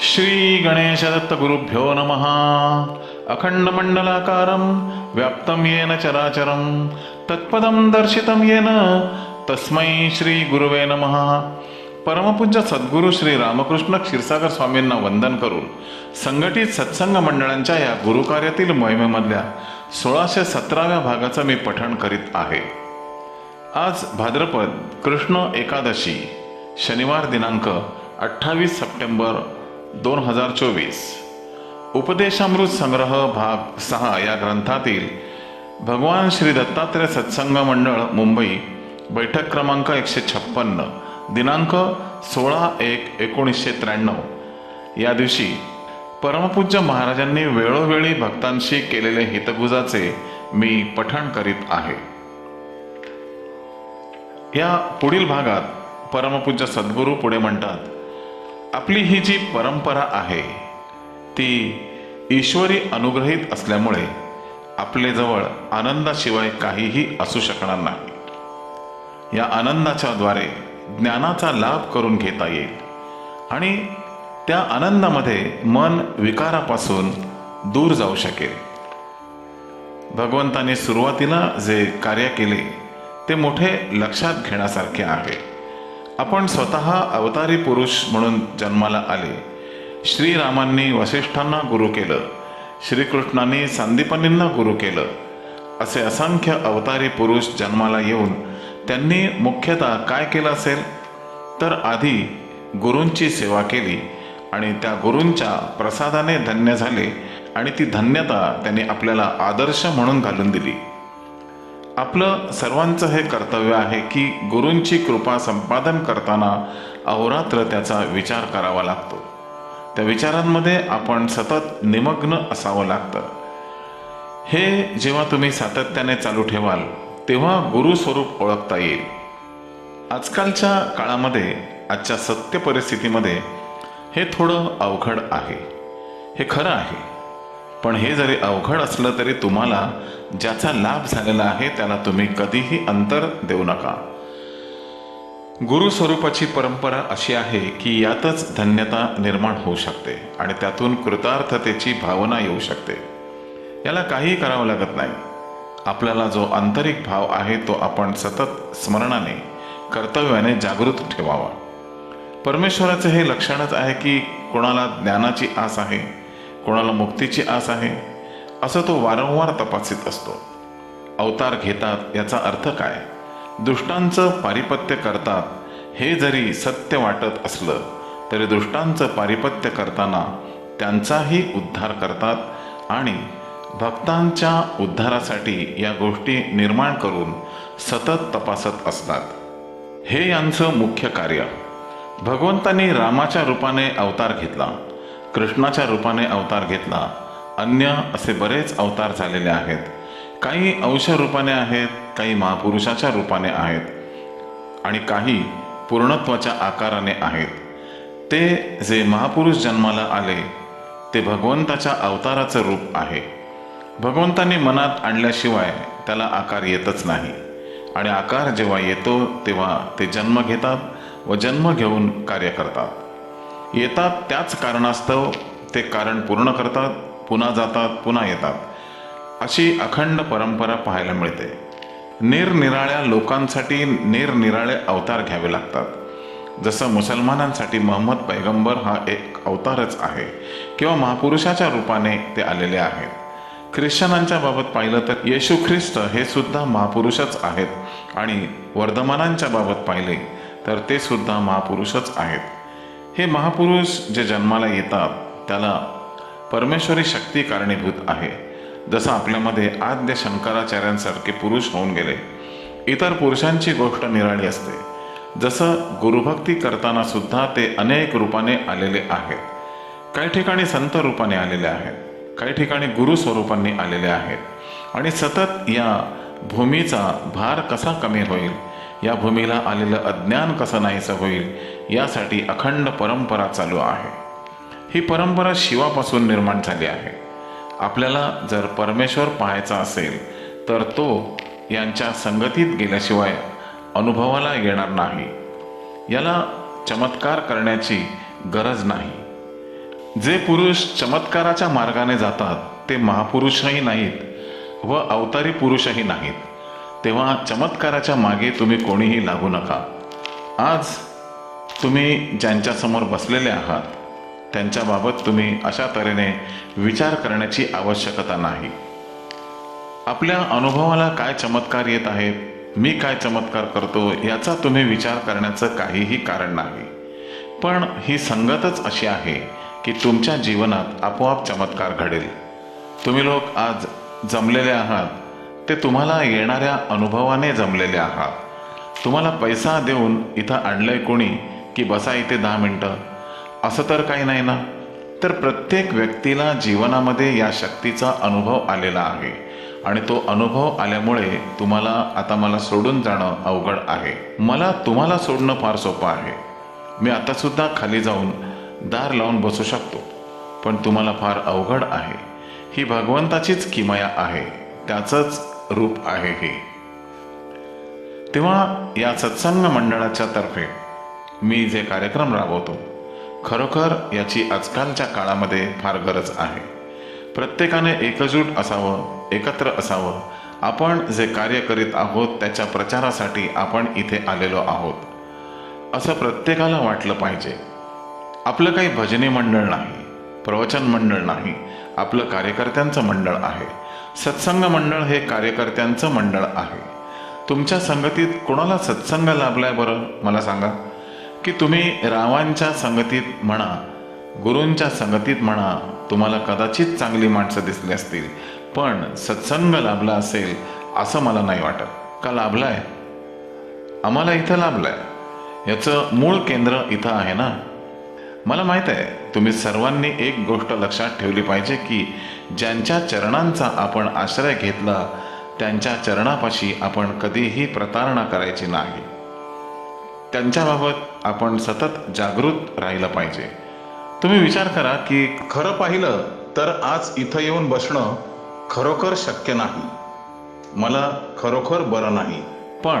श्री गणेश दत्त गुरुभ्यो नमः। अखंड व्याप्तं येन चराचरं तत्पदं दर्शितं येन तस्मै श्री गुरुवे नमः। परमपूज्य सद्गुरू श्री रामकृष्ण क्षीरसागर स्वामींना वंदन करून संघटित सत्संग मंडळांच्या या गुरुकार्यातील मोहिमेमधल्या सोळाशे सतराव्या भागाचं मी पठण करीत आहे. आज भाद्रपद कृष्ण एकादशी शनिवार दिनांक अठ्ठावीस सप्टेंबर दोन हजार चोवीस. उपदेशामृत संग्रह भाग सहा या ग्रंथातील भगवान श्री दत्तात्रय सत्संग मंडळ मुंबई बैठक क्रमांक एकशे छप्पन्न दिनांक सोळा एक एकोणीसशे त्र्याण्णव. या दिवशी परमपूज्य महाराजांनी वेळोवेळी भक्तांशी केलेले हितगुजाचे मी पठण करीत आहे. या पुढील भागात परमपूज्य सद्गुरू पुढे म्हणतात आपली ही जी परंपरा आहे ती ईश्वरी अनुग्रहित असल्यामुळे आपले जवळ आनंदाशिवाय काहीही असू शकणार नाही. या आनंदाच्या द्वारे ज्ञानाचा लाभ करून घेता येईल आणि त्या आनंदामध्ये मन विकारापासून दूर जाऊ शकेल. भगवंताने सुरुवातीला जे कार्य केले ते मोठे लक्षात घेण्यासारखे आहे. आपण स्वतः अवतारी पुरुष म्हणून जन्माला आले. श्रीरामांनी वसिष्ठांना गुरु केलं. श्रीकृष्णांनी सांदीपनींना गुरु केलं. असे असंख्य अवतारी पुरुष जन्माला येऊन त्यांनी मुख्यतः काय केलं असेल? तर आधी गुरूंची सेवा केली आणि त्या गुरूंच्या प्रसादाने धन्य झाले आणि ती धन्यता त्यांनी आपल्याला आदर्श म्हणून घालून दिली. आपलं सर्वांचं हे कर्तव्य आहे की गुरूंची कृपा संपादन करताना अहोरात्र त्याचा विचार करावा लागतो. त्या विचारांमध्ये आपण सतत निमग्न असावं लागतं. हे जेव्हा तुम्ही सातत्याने चालू ठेवाल तेव्हा गुरुस्वरूप ओळखता येईल. आजकालच्या काळामध्ये आजच्या सत्य परिस्थितीमध्ये हे थोडं अवघड आहे. हे खरं आहे. पण हे जरी अवघड असलं तरी तुम्हाला ज्याचा लाभ झालेला आहे त्याला तुम्ही कधीही अंतर देऊ नका. गुरु स्वरूपाची परंपरा अशी आहे की यातच धन्यता निर्माण होऊ शकते आणि त्यातून कृतार्थतेची भावना येऊ शकते. याला काहीही करावं लागत नाही. आपल्याला जो आंतरिक भाव आहे तो आपण सतत स्मरणाने कर्तव्याने जागृत ठेवावा. परमेश्वराचं हे लक्षणच आहे की कोणाला ज्ञानाची आस आहे कोणाला मुक्तीची आस आहे? असं तो वारंवार तपासित असतो. अवतार घेतात याचा अर्थ काय? दुष्टांचं पारिपत्य करतात हे जरी सत्य वाटत असलं तरी दुष्टांचं पारिपत्य करताना त्यांचाही उद्धार करतात आणि भक्तांच्या उद्धारासाठी या गोष्टी निर्माण करून सतत तपासत असतात. हे यांचं मुख्य कार्य. भगवंतांनी रामाच्या रूपाने अवतार घेतला. कृष्णाच्या रूपाने अवतार घेतला. अन्य असे बरेच अवतार झालेले आहेत. काही अंश रूपाने आहेत काही महापुरुषाच्या रूपाने आहेत आणि काही पूर्णत्वाच्या आकाराने आहेत. ते जे महापुरुष जन्माला आले ते भगवंताच्या अवताराचं रूप आहे. भगवंताने मनात आणल्याशिवाय त्याला आकार येतच नाही. आणि आकार जेव्हा येतो तेव्हा ते जन्म घेतात व जन्म घेऊन कार्य करतात. येतात त्याच कारणास्तव ते कारण पूर्ण करतात पुन्हा जातात पुन्हा येतात. अशी अखंड परंपरा पाहायला मिळते. निरनिराळ्या लोकांसाठी निरनिराळे अवतार घ्यावे लागतात. जसं मुसलमानांसाठी महम्मद पैगंबर हा एक अवतारच आहे किंवा महापुरुषाच्या रूपाने ते आलेले आहेत. ख्रिश्चनांच्या बाबत पाहिलं तर येशू ख्रिस्त हे सुद्धा महापुरुषच आहेत आणि वर्धमानांच्या बाबत पाहिले तर ते सुद्धा महापुरुषच आहेत. हे महापुरुष जे जन्माला येतात त्याला परमेश्वरी शक्ती कारणीभूत आहे. जसं आपल्यामध्ये आद्य शंकराचार्यांसारखे पुरुष होऊन गेले इतर पुरुषांची गोष्ट निराळी असते. जसं गुरुभक्ती करताना सुद्धा ते अनेक रूपाने आलेले आहेत. काही ठिकाणी संत रूपाने आलेले आहेत काही ठिकाणी गुरु स्वरूपांनी आलेले आहेत. आणि सतत या भूमीचा भार कसा कमी होईल या भूमीला आलेलं अज्ञान कसं नाहीसं होईल यासाठी अखंड परंपरा चालू आहे. ही परंपरा शिवापासून निर्माण झाली आहे. आपल्याला जर परमेश्वर पाहायचा असेल तर तो यांच्या संगतीत गेल्याशिवाय अनुभवाला येणार नाही. याला चमत्कार करण्याची गरज नाही. जे पुरुष चमत्काराच्या मार्गाने जातात ते महापुरुषही नाहीत व अवतारी पुरुषही नाहीत. तेव्हा चमत्काराच्या मागे तुम्ही कोणीही लागू नका. आज तुम्ही ज्यांच्यासमोर बसलेले आहात त्यांच्याबाबत तुम्ही अशा तऱ्हेने विचार करण्याची आवश्यकता नाही. आपल्या अनुभवाला काय चमत्कार येत आहेत मी काय चमत्कार करतो याचा तुम्ही विचार करण्याचं काहीही कारण नाही. पण ही संगतच अशी आहे की तुमच्या जीवनात आपोआप चमत्कार घडेल. तुम्ही लोक आज जमलेले आहात ते तुम्हाला येणाऱ्या अनुभवाने जमलेले आहात. तुम्हाला पैसा देऊन इथं आणलंय कोणी की बसा इथे दहा मिनटं? असं तर काही नाही ना? तर प्रत्येक व्यक्तीला जीवनामध्ये या शक्तीचा अनुभव आलेला आहे. आणि तो अनुभव आल्यामुळे तुम्हाला आता मला सोडून जाणं अवघड आहे. मला तुम्हाला सोडणं फार सोपं आहे. मी आतासुद्धा खाली जाऊन दार लावून बसू शकतो. पण तुम्हाला फार अवघड आहे. ही भगवंताचीच किमया आहे. त्याचंच रूप आहे हे. तेव्हा या सत्संग मंडळाच्या तर्फे मी जे कार्यक्रम राबवतो खरोखर याची आजकालच्या काळामध्ये फार गरज आहे. प्रत्येकाने एकजूट असावं एकत्र असावं. आपण जे कार्य करीत आहोत त्याच्या प्रचारासाठी आपण इथे आलेलो आहोत. असं प्रत्येकाला वाटलं पाहिजे. आपलं काही भजनी मंडळ नाही. प्रवचन मंडळ नाही आपलं कार्यकर्त्यांचं मंडळ आहे. सत्संग मंडळ हे कार्यकर्त्यांचं मंडळ आहे. तुमच्या संगतीत कोणाला सत्संग लाभलाय बरं? मला सांगा. की तुम्ही रावांच्या संगतीत म्हणा गुरूंच्या संगतीत म्हणा तुम्हाला कदाचित चांगली माणसं दिसली असतील. पण सत्संग लाभला असेल असं मला नाही वाटत. का लाभलाय? आम्हाला इथं लाभलाय. याचं मूळ केंद्र इथं आहे ना? मला माहीत आहे तुम्ही सर्वांनी एक गोष्ट लक्षात ठेवली पाहिजे की ज्यांच्या चरणांचा आपण आश्रय घेतला त्यांच्या चरणापाशी आपण कधीही प्रतारणा करायची नाही. त्यांच्याबाबत आपण सतत जागृत राहिलं पाहिजे. तुम्ही विचार करा की खरं पाहिलं तर आज इथं येऊन बसणं खरोखर शक्य नाही. मला खरोखर बरं नाही. पण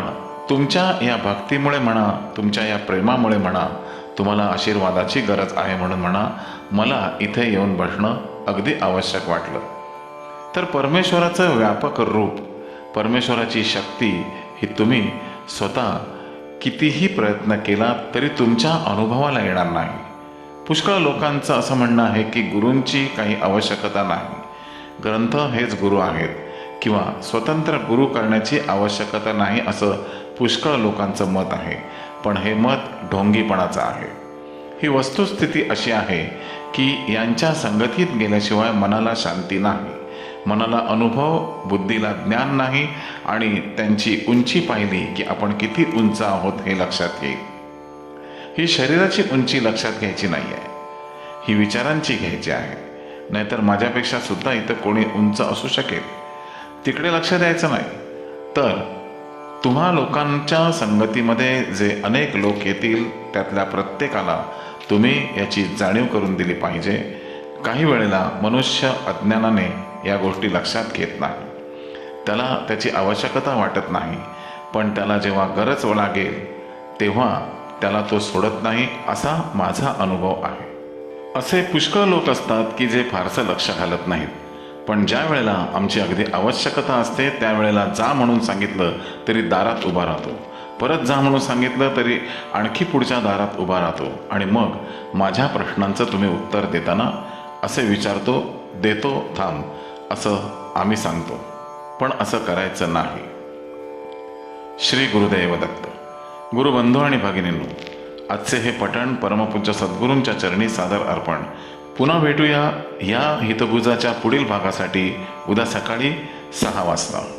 तुमच्या या भक्तीमुळे म्हणा तुमच्या या प्रेमामुळे म्हणा तुम्हाला आशीर्वादाची गरज आहे म्हणून म्हणा मला इथे येऊन बसणं अगदी आवश्यक वाटलं. तर परमेश्वराचं व्यापक रूप परमेश्वराची शक्ती ही तुम्ही स्वतः कितीही प्रयत्न केला तरी तुमच्या अनुभवाला येणार नाही. पुष्कळ लोकांचं असं म्हणणं आहे की गुरूंची काही आवश्यकता नाही. ग्रंथ हेच गुरु आहेत किंवा स्वतंत्र गुरु करण्याची आवश्यकता नाही असं पुष्कळ लोकांचं मत आहे पण हे मत ढोंगीपणाचं आहे. ही वस्तुस्थिती अशी आहे की यांच्या संगतीत गेल्याशिवाय मनाला शांती नाही. मनाला अनुभव बुद्धीला ज्ञान नाही आणि त्यांची उंची पाहिली की आपण किती उंच आहोत हे लक्षात येईल ही शरीराची उंची लक्षात घ्यायची नाही आहे ही विचारांची घ्यायची आहे. नाहीतर माझ्यापेक्षा सुद्धा इथं कोणी उंच असू शकेल. तिकडे लक्ष द्यायचं नाही. तर तुम्हा लोकांच्या संगतीमध्ये जे अनेक लोक येतील त्यातल्या प्रत्येकाला तुम्ही याची जाणीव करून दिली पाहिजे. काही वेळेला मनुष्य अज्ञानाने या गोष्टी लक्षात घेत नाही. त्याला त्याची आवश्यकता वाटत नाही. पण त्याला जेव्हा गरज लागेल तेव्हा त्याला तो सोडत नाही असा माझा अनुभव आहे. असे पुष्कळ लोक असतात की जे फारसं लक्ष घालत नाहीत. पण ज्या वेळेला आमची अगदी आवश्यकता असते त्यावेळेला जा म्हणून सांगितलं तरी दारात उभा राहतो. परत जा म्हणून सांगितलं तरी आणखी पुढच्या दारात उभा राहतो. आणि मग माझ्या प्रश्नांचं तुम्ही उत्तर देताना असे विचारतो देतो थांब असं आम्ही सांगतो. पण असं करायचं नाही. श्री गुरुदेव दत्त गुरुबंधू आणि भगिनींनो आजचे हे पठण परमपूज्य सद्गुरूंच्या चरणी सादर अर्पण पुन्हा भेटूया या हितभुजाच्या पुढील भागासाठी उद्या सकाळी सहा वाजता.